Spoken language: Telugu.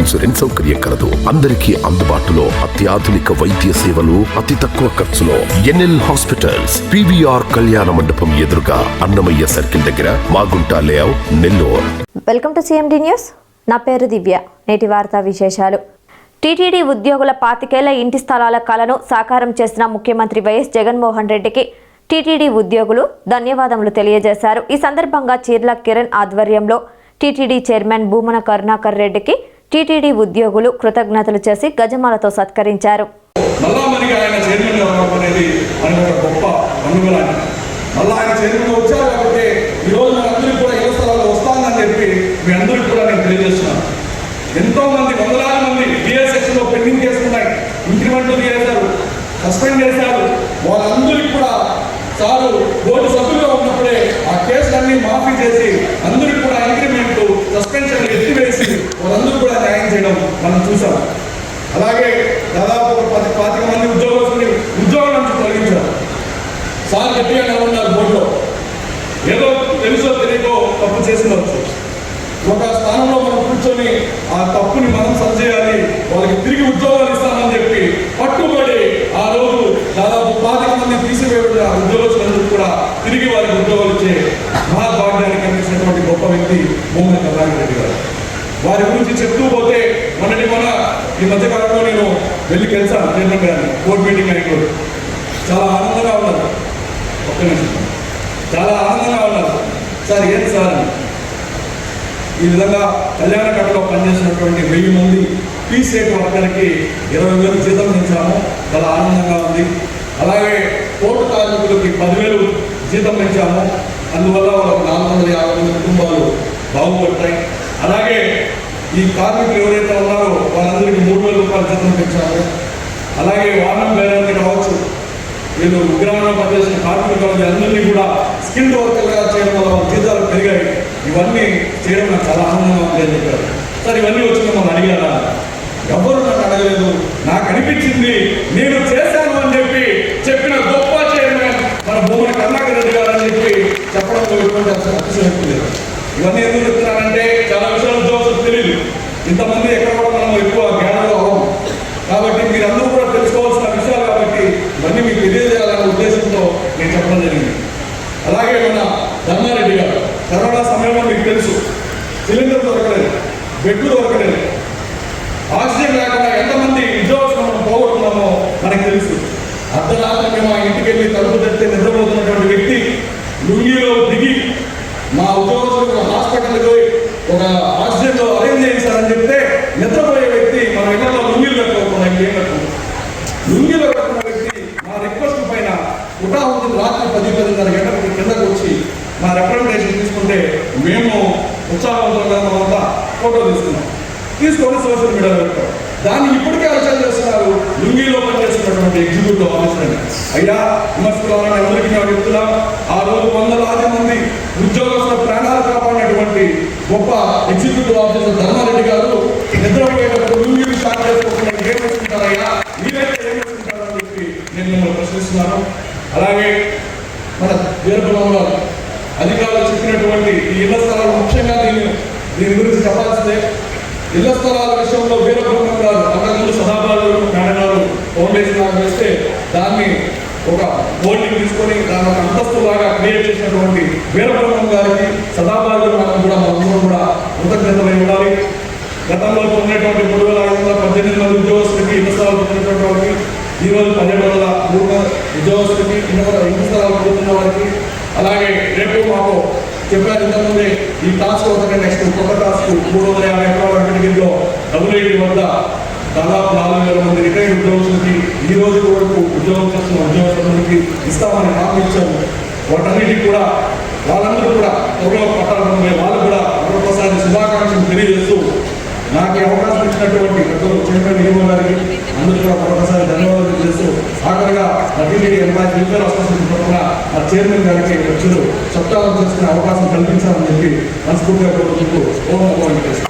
ఇన్సూరెన్స్ సౌకర్యం కలదు. అందరికీ అందుబాటులో అత్యాధునిక వైద్య సేవలు అతి తక్కువ ఖర్చులో ఎన్ఎల్ హాస్పిటల్స్ పివిఆర్ కళ్యాణ మండపం ఎదురుగా అన్నమయ్య సర్కిల్ దగ్గర Magunta layout Nellore. Welcome to CMD news. నా పేరు దివ్య. నేటి వార్తా విశేషాలు. టీటీడీ ఉద్యోగుల పాతికేళ్ళ ఇంటి స్థలాల కలను సాకారం చేసిన ముఖ్యమంత్రి వైఎస్ జగన్మోహన్ రెడ్డికి టీటీడీ ఉద్యోగులు ధన్యవాదములు తెలియజేశారు. ఈ సందర్భంగా చీర్ల కిరణ్ ఆధ్వర్యంలో టీటీడీ చైర్మన్ భూమన కరుణాకర్ రెడ్డికి టీటీడీ ఉద్యోగులు కృతజ్ఞతలు చేసి గజమాలతో సత్కరించారు. మళ్ళా మనకి ఆయన అనేది గొప్ప ఆయన వచ్చారు కాబట్టి మనందరికీ కూడా వస్తానని చెప్పి మీ అందరికీ కూడా నేను తెలియజేస్తున్నాను. ఎంతో మంది వందలాది మంది పెండింగ్ చేసుకున్నాయి. ఇంక్రిమెంట్లు చేశారు సస్పెండ్ చేశారు. వాళ్ళందరికీ కూడా సారు బోర్డు సభ్యులుగా ఉన్నప్పుడే ఆ కేసులన్నీ మాఫీ చేసి అందరికీ కూడా ఇంక్రిమెంట్ సస్పెన్షన్ ఎత్తివేసి వాళ్ళందరూ కూడా న్యాయం చేయడం మనం చూసాం. అలాగే దాదాపు ఒక పది పాతిక మంది ఉద్యోగస్తుని ఉద్యోగం నుంచి తొలగించారు సార్ గట్టిగా ఉన్నారు బోర్డులో? ఏదో తెలుసో తెలియకో తప్పు చేసినవచ్చు ఒక స్థానంలో మనం కూర్చొని ఆ తప్పుని మనం సరిచేయాలి వాళ్ళకి తిరిగి ఉద్యోగాలు ఇస్తామని చెప్పి పట్టుబడి ఆ రోజు దాదాపు పాతిక మంది తీసివేయబడిన ఉద్యోగస్తులందరూ కూడా తిరిగి వారికి ఉద్యోగాలు ఇచ్చే మహాభాగ్యానికి అందించినటువంటి గొప్ప వ్యక్తి మోహన్ కరుణాకర్ రెడ్డి గారు. వారి గురించి చెప్తూ పోతే ఈ మధ్య కాలంలో నేను వెళ్ళి కలిసాను చైర్మన్ గారిని బోర్డు మీటింగ్ అయిన చాలా ఆనందంగా ఉన్నారు. ఒక్క నిమిషం. చాలా ఆనందంగా ఉన్నారు. సార్ ఏం సార్? ఈ విధంగా కళ్యాణ కట్టలో పనిచేసినటువంటి వెయ్యి మంది పీసేట్ వర్కర్కి ఇరవై వేలు జీతం పెంచాము. చాలా ఆనందంగా ఉంది. అలాగే కోర్టు కార్మికులకి పదివేలు జీతం పెంచాము. అందువల్ల వాళ్ళకు నాలుగు వందల యాభై మంది కుటుంబాలు బాగుపడతాయి. అలాగే ఈ కార్మికులు ఎవరైతే ఉన్నారో వాళ్ళ మూడు అలాగే వాహనం బేరాన్ని కావచ్చు వీళ్ళు విగ్రహంలో పనిచేసిన కార్మికులు అందరినీ కూడా స్కిల్డ్ వర్కర్గా చేయడం వల్ల వాళ్ళ జీతాలు పెరిగాయి. ఇవన్నీ చేయడం నాకు చాలా ఆనందంగా ఉంది అని చెప్పారు. సార్ ఇవన్నీ వచ్చి మిమ్మల్ని అడిగారా? ఎవరు నన్ను అడగలేదు. నాకు అనిపించింది నేను చేశాను అని చెప్పి చెప్పిన గొప్ప చైర్మన్ మన భూమన కర్ణాకర్ రెడ్డి గారు అని చెప్పి చెప్పడంలో ఎటువంటి అతిశయోక్తి లేదు. ఇవన్నీ ఎందుకు చెప్తున్నానంటే చాలా విషయాలు ఉద్యోగస్తులకు తెలియదు. ఇంతమంది ఎక్కడ కూడా మనం ఎక్కువ జ్ఞానంలో అవ్వం కాబట్టి మీరందరూ కూడా తెలుసుకోవాల్సిన విషయాలు కాబట్టి ఇవన్నీ మీకు తెలియజేయాలనే ఉద్దేశంతో నేను చెప్పడం జరిగింది అలాగే మన ధర్మారెడ్డి గారు కరోనా సమయంలో మీకు తెలుసు. సిలిండర్ దొరకలేదు. బెడ్ దొరకలేదు. ఆక్సిజన్ లేకుండా ఎంతమంది ఉద్యోగస్తులు మనం పోగొట్టుకున్నామో మనకు తెలుసు. అర్ధరాత్రి మేము ఆ ఇంటికి వెళ్ళి తలుపు తట్టే నిద్రపోతున్నటువంటి వ్యక్తి లుంగిలో దిగి మా ఉద్యోగస్తులకు హాస్పిటల్కి పోయి ఒక ఆక్సిజన్లో అరేంజ్ చేయించాలని చెప్తే నిద్రపోయే వ్యక్తి మన ఇళ్ళలో లుంగిలు కట్టుకోకుండా ఇంకేం కట్టుకుంటాం లుంగిలో కట్టుకున్న వ్యక్తి మా రిక్వెస్ట్ పైన ఉటా రాత్రి పది పదిన్నర గంటలకి మా రిప్రజెంటేషన్ తీసుకుంటే మేము ఉత్సాహవంతంగా అంతా ఫోటో తీసుకున్నాం. తీసుకొని సోషల్ మీడియాలో పెట్టాం. దాన్ని ఇప్పటికే అలచల్ చేస్తున్నారు. లుంగిలో పనిచేస్తున్నటువంటి ఎగ్జిక్యూటివ్ ఆఫీసర్ అయ్యా విమర్శకులను అందరికీ మేము చెప్తున్నాం? ఆ రోజు వందలాది మంది ఉద్యోగస్తుల ప్రాణాలు కాపాడినటువంటి గొప్ప ఎగ్జిక్యూటివ్ ఆఫీసర్ ధర్మారెడ్డి గారు నిద్రపోయేటప్పుడు లుంగిలు స్టార్ట్ చేసుకోకుండా ఏం వేసుకుంటారయ్యా మీరైతే ఏం వేసుకుంటారో చెప్పి నేను మిమ్మల్ని ప్రశ్నిస్తున్నాను. అలాగే మన వీరబ్రహ్మ అధికారులు చెప్పినటువంటి ఈ ఇళ్ళ స్థలాలు ముఖ్యంగా దీని దీని గురించి చెప్పాల్సిందే. ఇళ్ళ స్థలాల విషయంలో వీరబ్రహ్మం గారు అంతకుముందు సదాబాలు మేడగారు ఫౌండేషన్ వేస్తే దాన్ని ఒక బోర్డుని తీసుకొని దాని ఒక అంతస్తులాగా క్రియేట్ చేసినటువంటి వీరబ్రహ్మం గారికి సదాబాలు మనం కూడా మనందరం కూడా కృతజ్ఞతమై ఉండాలి. గతంలో ఉన్నటువంటి మూడు వేల ఐదు వందల పద్దెనిమిది మంది ఉద్యోగస్తులకి ఇళ్ళ స్థలాలు పొందినటువంటి వారికి ఈరోజు పదిహేడు వందల మూడు ఉద్యోగస్తులకి ఇళ్ళ ఇళ్ళ స్థలాలు పొందుతున్న వారికి అలాగే రేపు మాకు చెప్పారు ఇంతకుముందే ఈ టాస్క్ ఒకటి నెక్స్ట్ కొత్త టాస్క్ మూడు వందల యాభై ఎకరాల వెంకటగిరిలో డబుల్ వద్ద దాదాపు నాలుగు వేల మంది రిటైర్డ్ ఉద్యోగస్తులకి ఈ రోజు వరకు ఉద్యోగం చేస్తున్న ఉద్యోగస్తులకి ఇస్తామని హామీ ఇచ్చాము వాటన్నిటికి కూడా వాళ్ళందరూ కూడా త్వరలో పట్టాలనుకునే వాళ్ళు కూడా మరొకసారి శుభాకాంక్షలు తెలియజేస్తూ నాకు అవకాశం ఇచ్చినటువంటి గతంలో చైర్మన్ ఈవో గారికి అందరూ కూడా మరొకసారి ధన్యవాదాలు. చేస్తూ ఆఖరిగా టీటీడీ ఎంప్లాయీ వెల్ఫేర్ అసోసియేషన్ తరఫున ఆ చైర్మన్ గారికి వచ్చారు. చట్టాలను చేసుకునే అవకాశం కల్పించాలని చెప్పి మనస్ఫూర్తిగా కోరుకుంటూ ఓం నమో వెంకటేశ్వర.